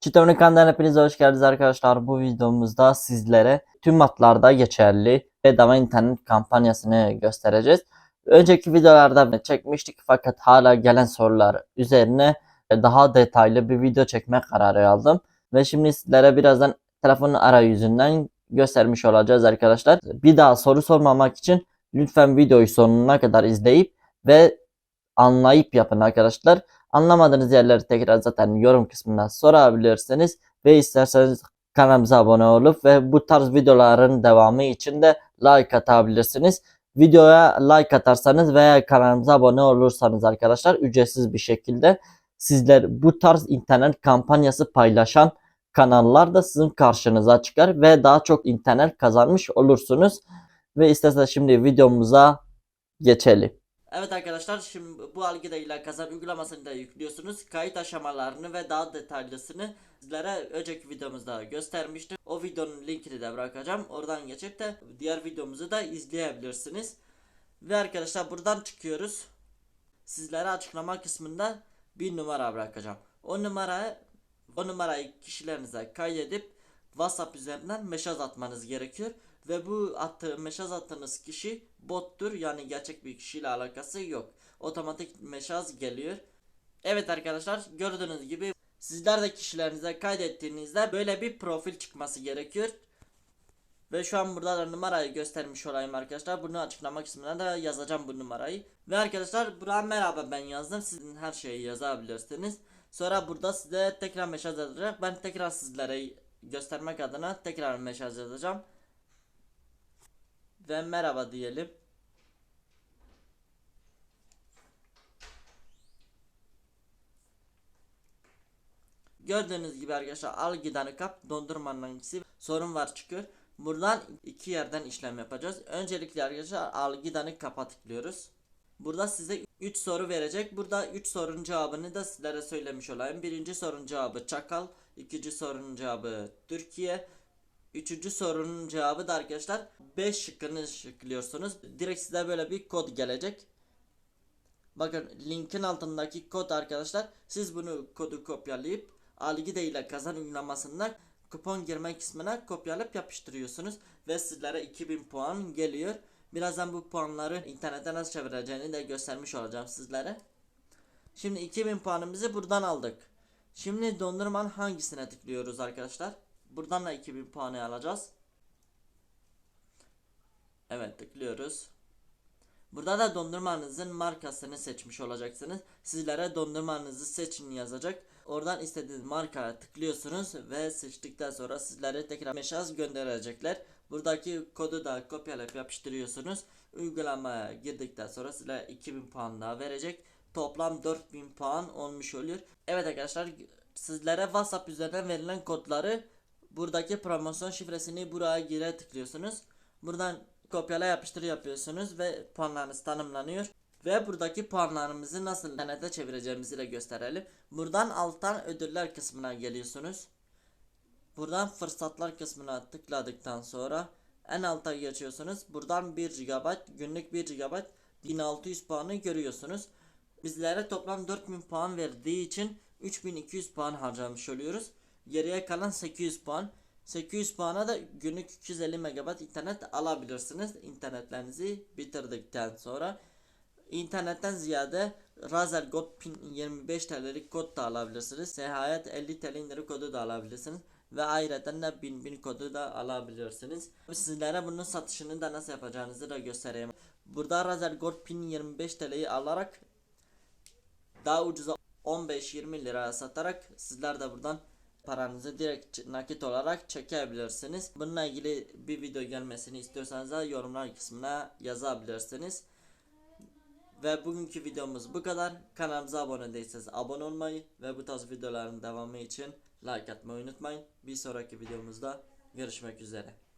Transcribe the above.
Çitomni kanalına hepiniz hoş geldiniz arkadaşlar. Bu videomuzda sizlere tüm hatlarda geçerli bedava internet kampanyasını göstereceğiz. Önceki videolarda çekmiştik fakat hala gelen sorular üzerine daha detaylı bir video çekme kararı aldım. Ve şimdi sizlere birazdan telefonun arayüzünden göstermiş olacağız arkadaşlar. Bir daha soru sormamak için lütfen videoyu sonuna kadar izleyip ve anlayıp yapın arkadaşlar. Anlamadığınız yerleri tekrar zaten yorum kısmından sorabilirsiniz. Ve isterseniz kanalımıza abone olup ve bu tarz videoların devamı için de like atabilirsiniz. Videoya like atarsanız veya kanalımıza abone olursanız arkadaşlar ücretsiz bir şekilde sizler bu tarz internet kampanyası paylaşan kanallar da sizin karşınıza çıkar ve daha çok internet kazanmış olursunuz. Ve isterseniz şimdi videomuza geçelim. Evet arkadaşlar şimdi bu Algida ile kazan uygulamasını da yüklüyorsunuz. Kayıt aşamalarını ve daha detaylısını sizlere önceki videomuzda göstermiştim. O videonun linkini de bırakacağım. Oradan geçip de diğer videomuzu da izleyebilirsiniz. Ve arkadaşlar buradan çıkıyoruz. Sizlere açıklama kısmında bir numara bırakacağım. O numara o numarayı kişilerinize kaydedip WhatsApp üzerinden mesaj atmanız gerekiyor. Ve bu attığı mesaj attığınız kişi bottur yani gerçek bir kişiyle alakası yok. Otomatik mesaj geliyor. Evet arkadaşlar gördüğünüz gibi sizler de kişilerinize kaydettiğinizde böyle bir profil çıkması gerekiyor. Ve şu an burada da numarayı göstermiş olayım arkadaşlar. Bunu açıklama kısmına da yazacağım bu numarayı. Ve arkadaşlar buraya merhaba ben yazdım. Sizin her şeyi yazabilirsiniz. Sonra burada size tekrar mesaj yazacak. Ben tekrar sizlere göstermek adına tekrar mesaj yazacağım. Ve merhaba diyelim. Gördüğünüz gibi arkadaşlar al gidanı kap dondurmanın hangisi sorun var çıkıyor. Buradan iki yerden işlem yapacağız. Öncelikle arkadaşlar al gidanı kapa tıklıyoruz. Burada size 3 soru verecek. Burada 3 sorunun cevabını da sizlere söylemiş olayım. Birinci sorunun cevabı Çakal. ikinci sorunun cevabı Türkiye. Üçüncü sorunun cevabı da arkadaşlar 5 şıkkını şıklıyorsunuz. Direkt size böyle bir kod gelecek. Bakın linkin altındaki kod arkadaşlar. Siz bunu kodu kopyalayıp Algide ile kazan uygulamasından kupon girme kısmına kopyalayıp yapıştırıyorsunuz. Ve sizlere 2000 puan geliyor. Birazdan bu puanları internete nasıl çevireceğini de göstermiş olacağım sizlere. Şimdi 2000 puanımızı buradan aldık. Şimdi dondurmanın hangisine tıklıyoruz arkadaşlar? Buradan da 2000 puanı alacağız. Evet tıklıyoruz. Burada da dondurmanızın markasını seçmiş olacaksınız. Sizlere dondurmanızı seçin yazacak. Oradan istediğiniz markaya tıklıyorsunuz ve seçtikten sonra sizlere tekrar mesaj gönderecekler. Buradaki kodu da kopyalayıp yapıştırıyorsunuz. Uygulamaya girdikten sonra size 2000 puan daha verecek. Toplam 4000 puan olmuş oluyor. Evet arkadaşlar sizlere WhatsApp üzerinden verilen kodları buradaki promosyon şifresini buraya gire tıklıyorsunuz. Buradan kopyala yapıştır yapıyorsunuz ve puanlarınız tanımlanıyor. Ve buradaki puanlarımızı nasıl internete çevireceğimizi de gösterelim. Buradan alttan ödüller kısmına geliyorsunuz. Buradan fırsatlar kısmına tıkladıktan sonra en alta geçiyorsunuz. Buradan 1 GB günlük 1 GB 1600 puanı görüyorsunuz. Bizlere toplam 4000 puan verdiği için 3200 puan harcamış oluyoruz. Geriye kalan 800 puan. 800 puana da günlük 250 MB internet alabilirsiniz. İnternetlerinizi bitirdikten sonra. İnternetten ziyade Razer Gold Pin 25 TL'lik kod da alabilirsiniz. Seyahat 50 TL indirim kodu da alabilirsiniz. Ve ayrıca da 1000 bin kodu da alabilirsiniz. Sizlere bunun satışını da nasıl yapacağınızı da göstereyim. Burada Razer Gold Pin 25 TL'yi alarak daha ucuza 15-20 liraya satarak sizler de buradan paranızı direkt nakit olarak çekebilirsiniz. Bununla ilgili bir video gelmesini istiyorsanız da yorumlar kısmına yazabilirsiniz. Ve bugünkü videomuz bu kadar. Kanalımıza abone değilseniz abone olmayı ve bu tarz videoların devamı için like atmayı unutmayın. Bir sonraki videomuzda görüşmek üzere.